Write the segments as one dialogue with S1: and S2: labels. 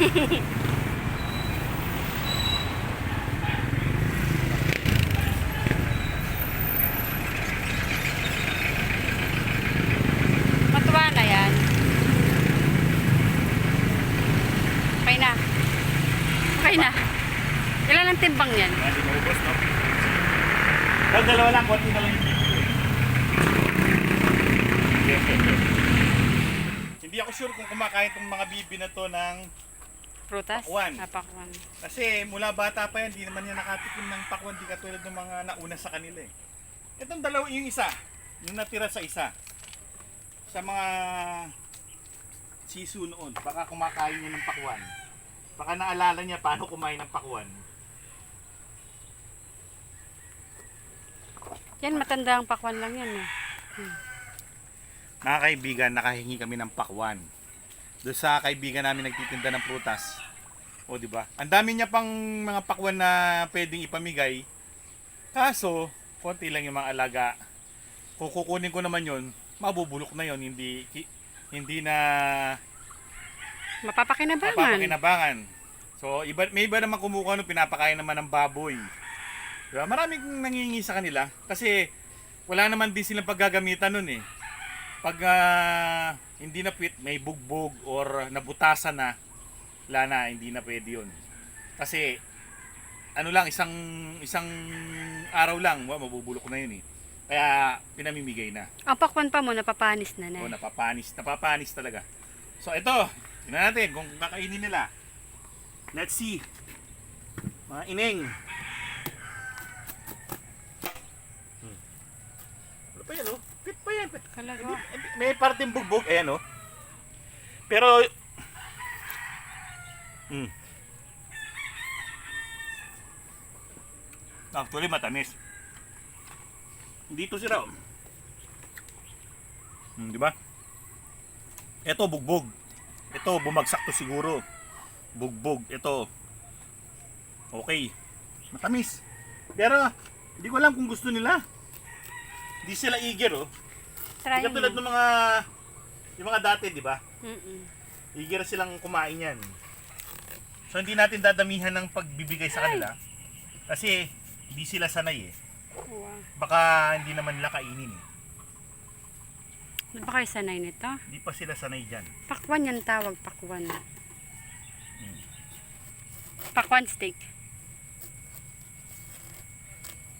S1: Matuwa na yan. Okay na. Okay na. Ilan ang timbang yan?
S2: Hindi maubos, no? Dalawa lang, konti na lang. Hindi ako sure kung kumakain itong mga bibi na to ng...
S1: Prutas?
S2: Pakwan.
S1: Ah, pakwan.
S2: Kasi mula bata pa yan, di naman yan nakatikim ng pakwan, di katulad ng mga nauna sa kanila eh. Itong dalawa, yung isa, yung natira sa isa. Sa mga sisu noon, baka kumakain niya ng pakwan. Baka naalala niya paano kumain ng pakwan.
S1: Yan, matanda ang pakwan lang yan. Eh.
S2: Mga kaibigan, nakahingi kami ng pakwan. Doon sa kaibigan namin nagtitinda ng prutas. O, di ba? Ang dami niya pang mga pakwan na pwedeng ipamigay. Kaso, konti lang yung mga alaga. Kung kukunin ko naman yon, mabubulok na yon, hindi hindi na
S1: Mapapakinabangan.
S2: mapapakinabangan. So, iba, may iba naman kumukuha nung pinapakain naman ng baboy. Diba? Maraming nangingi sa kanila kasi wala naman din silang paggagamitan nun eh. Pag ah, hindi na fit, may bugbog or nabutasan na, wala na, hindi na pwede yun. Kasi ano lang, isang isang araw lang, wa, mabubulok na yun eh. Kaya pinamimigay na.
S1: Ang pakwan pa mo, napapanis na na.
S2: O, napapanis, napapanis talaga. So, ito, tingnan natin kung kakainin nila. Let's see. Mga ineng. Hmm. Ano pa yan, oh? Hindi- May parteng bugbog. Ayan, oh. Pero, hmm. Actually, matamis. Dito sila, oh. Hmm, di ba? Ito bugbog. Ito bumagsak to siguro. Bugbog. Ito. Okay. Matamis. Pero hindi ko alam kung gusto nila. Hindi sila eager oh.
S1: Try
S2: Hindi katulad ng mga yung mga dati, di ba?
S1: Mm-mm.
S2: Eager silang kumain yan. So hindi natin dadamihan ng pagbibigay sa kanila. Kasi hindi sila sanay eh.
S1: Wow.
S2: Baka hindi naman nila kainin eh.
S1: Ano ba kayo sanay nito?
S2: Hindi pa sila sanay dyan.
S1: Pakwan yan tawag, pakwan.
S2: Hmm.
S1: Pakwan steak.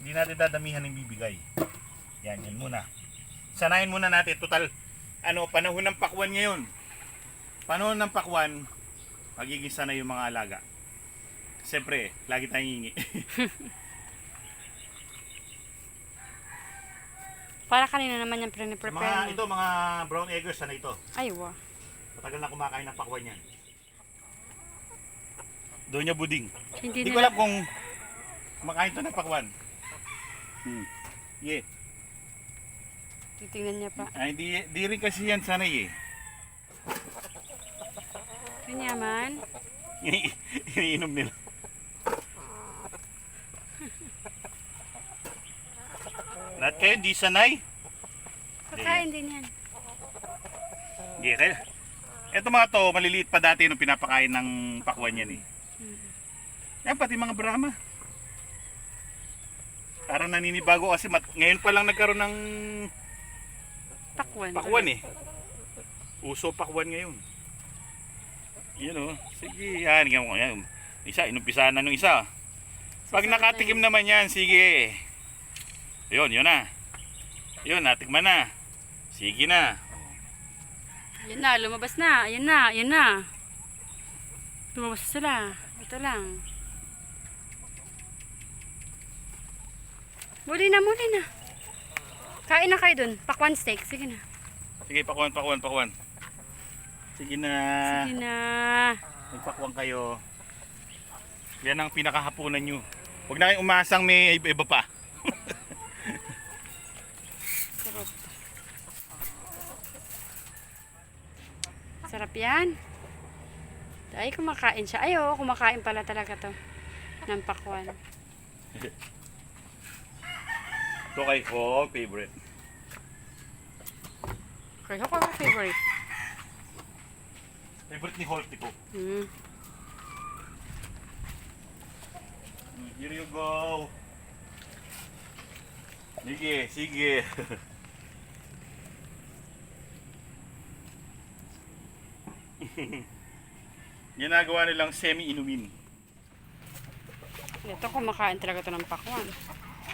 S2: Hindi natin dadamihan ng bibigay. Yan, yan muna. Sanayin muna natin. Total, ano, panahon ng pakwan ngayon. Panahon ng pakwan, magiging sanay yung mga alaga. Siyempre, lagi tayong hingi.
S1: Para kanina naman yung
S2: mga,
S1: pre-prepare
S2: ito,
S1: mo.
S2: mga brown eggers, sanay ito.
S1: Ay, wow.
S2: Matagal na kumakain ng pakwan yan. Doon niya buding.
S1: Hindi
S2: Hindi ko alam kung kumakain to ng pakwan. Hmm. Yeah.
S1: Titingnan niya pa.
S2: Ay, di, di rin kasi yan sanay eh.
S1: Kanyaman.
S2: Ini- Iniinom nila. Lahat kayo di sanay?
S1: Kakain din yan.
S2: Hindi kayo. Ito mga to, maliliit pa dati nung pinapakain ng pakwan yan eh. Yan pati mga brahma. Parang naninibago kasi mat- ngayon pa lang nagkaroon ng
S1: Pakwan.
S2: pakwan eh. Uso pakwan ngayon. Yan o. Sige, yan. yan. Isa, inumpisahan na nung isa. Pag nakatikim naman yan, sige. Yun, yun na. Yun, natikman na. Sige na.
S1: Yan na, lumabas na. Ayan na, ayan na. Lumabas na sila. Ito lang. Muli na, muli na. Kain na kayo dun. Pakwan steak. Sige na.
S2: Sige, pakuan, pakuan, pakuan. Sige na.
S1: Sige na.
S2: Magpakuan kayo. Yan ang pinakahapunan nyo. Huwag na kayong umasang may iba, iba pa.
S1: Sarap. Sarap yan. Ay, kumakain siya. Ay, oo, kumakain pala talaga to. Ng pakwan.
S2: Ito kay Hog, favorite.
S1: Kay Hog, ano favorite?
S2: Favorite ni Hulk ito.
S1: Mm.
S2: Here you go. Sige, sige. Ginagawa nilang semi-inumin.
S1: Ito kumakain talaga ito ng pakwan.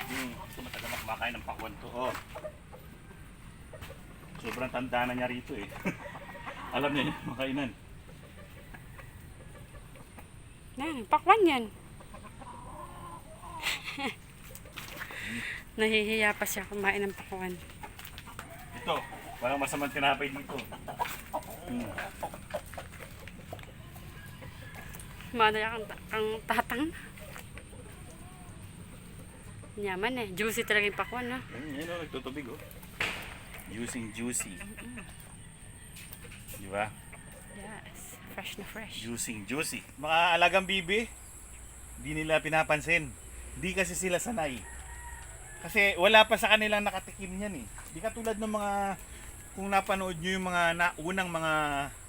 S2: Hmm, so matagal na kumakain ng pakwan to. Oh. Sobrang tanda na niya rito eh. Alam niya yung makainan.
S1: Yan, pakwan yan. Nahihiya pa siya kumain ng pakwan.
S2: Ito, walang masamang tinapay dito. Hmm.
S1: Madaya kang, kang tatang. Yaman eh. Juicy talaga yung pakwan, no?
S2: Ayun, yun oh, nagtutubig oh. Juicing juicy. Di ba?
S1: Yes. Fresh na fresh.
S2: Juicing juicy. Mga alagang bibi, di nila pinapansin. Di kasi sila sanay. Kasi wala pa sa kanilang nakatikim yan eh. Di katulad ng mga, kung napanood nyo yung mga naunang mga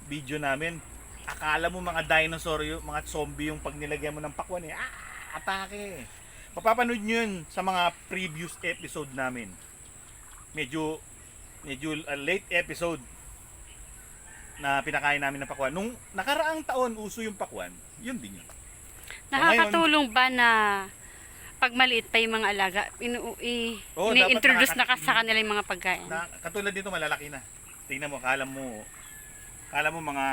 S2: video namin, akala mo mga dinosaur yung, mga zombie yung pag nilagyan mo ng pakwan eh. Ah, atake. Mapapanood nyo yun sa mga previous episode namin. Medyo, medyo uh, late episode na pinakain namin ng pakwan. Nung nakaraang taon, uso yung pakwan, yun din yun.
S1: Nakakatulong ba na pag maliit pa yung mga alaga, inu- i-
S2: Oo,
S1: ini-introduce na ka sa kanila yung mga pagkain?
S2: Na, katulad dito, malalaki na. Tingnan mo, kala mo, kala mo mga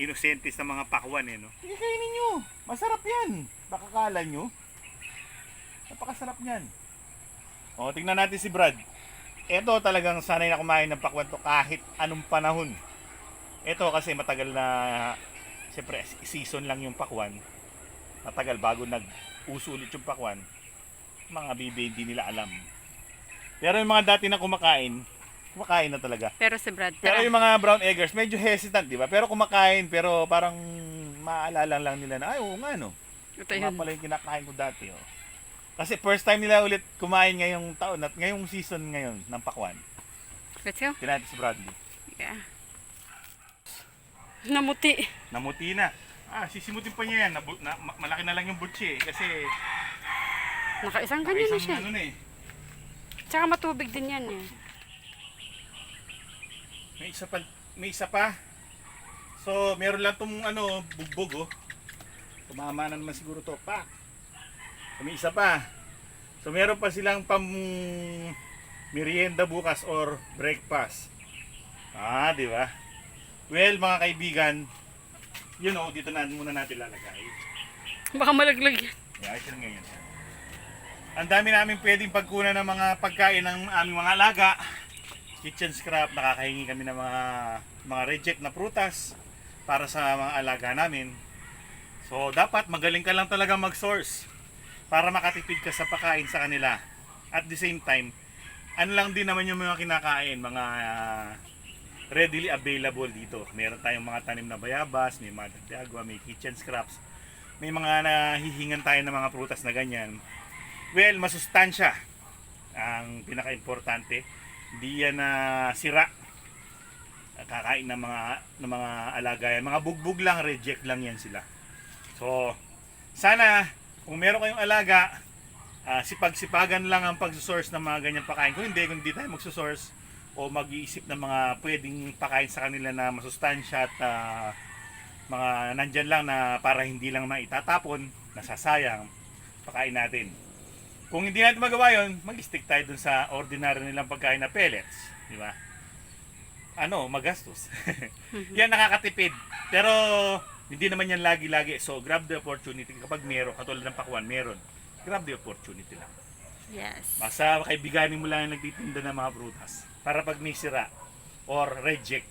S2: inosentes na mga pakwan eh, no? Sige, kainin nyo. Masarap yan. Baka kala nyo. Napakasarap niyan. O, tingnan natin si Brad. Ito talagang sanay na kumain ng pakwan to kahit anong panahon. Ito kasi matagal na, siyempre season lang yung pakwan. Matagal bago nag-uso ulit yung pakwan. Mga bibi hindi nila alam. Pero yung mga dati na kumakain, kumakain na talaga.
S1: Pero si Brad,
S2: Pero
S1: tara.
S2: yung mga brown eggers, medyo hesitant, di ba? Pero kumakain, pero parang maaalala lang nila na, ay, oo nga, no.
S1: Ito yun.
S2: pala yung kinakain ko dati, oh. Kasi first time nila ulit kumain ngayong taon at ngayong season ngayon ng pakwan.
S1: Let's go.
S2: Tinatin si Bradley.
S1: Yeah. Namuti.
S2: Namuti na. Ah, sisimutin pa niya yan. Nabu- na, ma- malaki na lang yung butsi eh. Kasi
S1: Nakaisang ganyan na siya.
S2: ano na eh.
S1: Tsaka matubig din yan eh.
S2: May isa pa, may isa pa. So, meron lang tong ano, bugbog oh. Tumama na naman siguro to. Pa. So, may isa pa. So, meron pa silang pam merienda bukas or breakfast. Ah, di ba? Well, mga kaibigan, you know, dito na muna natin lalagay.
S1: Baka malaglag yan.
S2: Yeah, ito ngayon. Ang dami namin pwedeng pagkunan ng mga pagkain ng aming mga alaga. Kitchen scrap, nakakahingi kami ng mga mga reject na prutas para sa mga alaga namin. So, dapat magaling ka lang talaga mag-source para makatipid ka sa pagkain sa kanila. At the same time, ano lang din naman yung mga kinakain, mga ah, readily available dito. Meron tayong mga tanim na bayabas, may mga dagwa, may kitchen scraps may mga nahihingan tayo ng mga prutas na ganyan. Well, masustansya ang pinaka-importante. Hindi yan na sira. Kakain ng mga ng mga alaga yan. Mga bugbog lang, reject lang yan sila. So, sana kung meron kayong alaga, ah, sipag-sipagan lang ang pagsusource ng mga ganyan pakain. Kung hindi, kung hindi tayo magsusource o mag-iisip ng mga pwedeng pakain sa kanila na masustansya at ah, mga nandyan lang na para hindi lang maitatapon, nasasayang, pakain natin. Kung hindi natin magawa yon, mag-stick tayo dun sa ordinary nilang pagkain na pellets. Di ba? Ano, magastos. yan nakakatipid. Pero, hindi naman yan lagi-lagi. So, grab the opportunity. Kapag meron, katulad ng pakwan, meron. Grab the opportunity lang.
S1: Yes.
S2: Basta kaibiganin mo lang yung nagtitinda ng mga prutas. Para pag may sira or reject,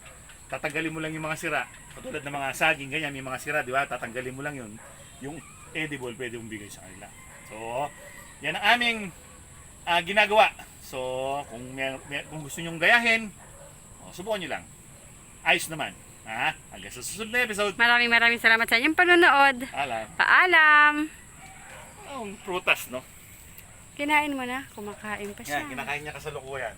S2: tatanggalin mo lang yung mga sira. Katulad ng mga saging, ganyan, may mga sira, di ba? Tatanggalin mo lang yun. Yung edible, pwede mong bigay sa kanila. So, yan ang aming ah, ginagawa. So, kung, may, may- kung gusto nyong gayahin, oh, subukan nyo lang. Ayos naman. Ha? Hanggang sa susunod na episode.
S1: Maraming maraming salamat sa inyong panonood.
S2: Alam.
S1: Paalam!
S2: Ang prutas, no?
S1: Kinain mo na. Kumakain pa siya.
S2: Yan, kinakain niya kasalukuyan.